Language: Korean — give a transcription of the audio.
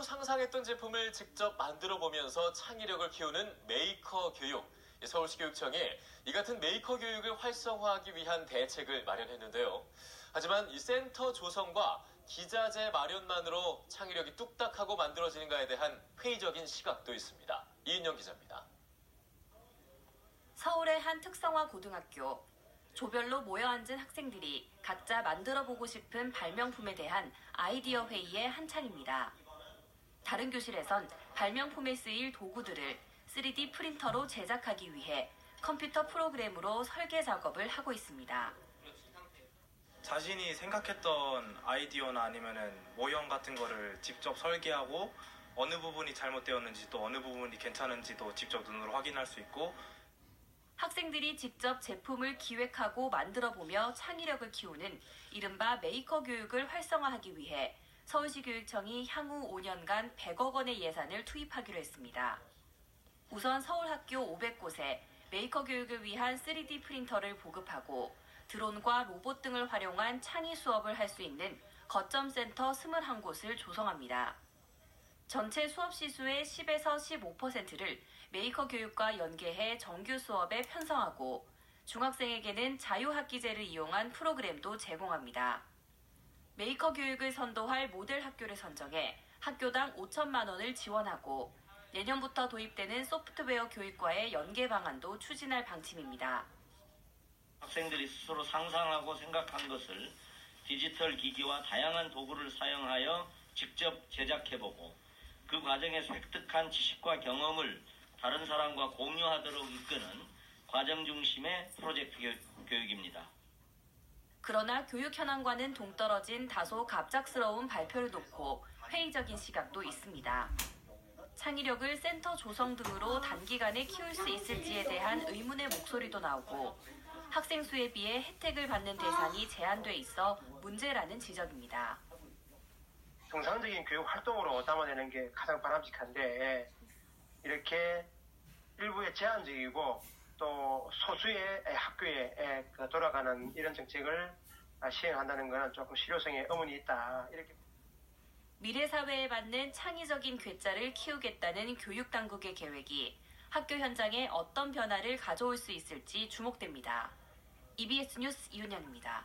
조별로 상상했던 제품을 직접 만들어 보면서 창의력을 키우는 메이커 교육. 서울시 교육청이 이 같은 메이커 교육을 활성화하기 위한 대책을 마련했는데요. 하지만 이 센터 조성과 기자재 마련만으로 창의력이 뚝딱하고 만들어지는가에 대한 회의적인 시각도 있습니다. 이은영 기자입니다. 서울의 한 특성화 고등학교. 조별로 모여 앉은 학생들이 각자 만들어 보고 싶은 발명품에 대한 아이디어 회의의 한창입니다. 다른 교실에선 발명품에 쓰일 도구들을 3D 프린터로 제작하기 위해 컴퓨터 프로그램으로 설계 작업을 하고 있습니다. 자신이 생각했던 아이디어나 아니면은 모형 같은 거를 직접 설계하고 어느 부분이 잘못되었는지 또 어느 부분이 괜찮은지도 직접 눈으로 확인할 수 있고 학생들이 직접 제품을 기획하고 만들어 보며 창의력을 키우는 이른바 메이커 교육을 활성화하기 위해 서울시 교육청이 향후 5년간 100억 원의 예산을 투입하기로 했습니다. 우선 서울 학교 500곳에 메이커 교육을 위한 3D 프린터를 보급하고 드론과 로봇 등을 활용한 창의 수업을 할 수 있는 거점 센터 21곳을 조성합니다. 전체 수업 시수의 10에서 15%를 메이커 교육과 연계해 정규 수업에 편성하고 중학생에게는 자유학기제를 이용한 프로그램도 제공합니다. 메이커 교육을 선도할 모델 학교를 선정해 학교당 5천만 원을 지원하고 내년부터 도입되는 소프트웨어 교육과의 연계 방안도 추진할 방침입니다. 학생들이 스스로 상상하고 생각한 것을 디지털 기기와 다양한 도구를 사용하여 직접 제작해보고 그 과정에서 획득한 지식과 경험을 다른 사람과 공유하도록 이끄는 과정 중심의 프로젝트 교육입니다. 그러나 교육 현황과는 동떨어진 다소 갑작스러운 발표를 놓고 회의적인 시각도 있습니다. 창의력을 센터 조성 등으로 단기간에 키울 수 있을지에 대한 의문의 목소리도 나오고 학생 수에 비해 혜택을 받는 대상이 제한돼 있어 문제라는 지적입니다. 정상적인 교육 활동으로 담아내는 게 가장 바람직한데 이렇게 일부의 제한적이고 또 소수의 학교에 그 돌아가는 이런 정책을 시행한다는 것은 조금 실효성에 의문이 있다 이렇게. 미래 사회에 맞는 창의적인 괴짜를 키우겠다는 교육 당국의 계획이 학교 현장에 어떤 변화를 가져올 수 있을지 주목됩니다. EBS 뉴스 이윤영입니다.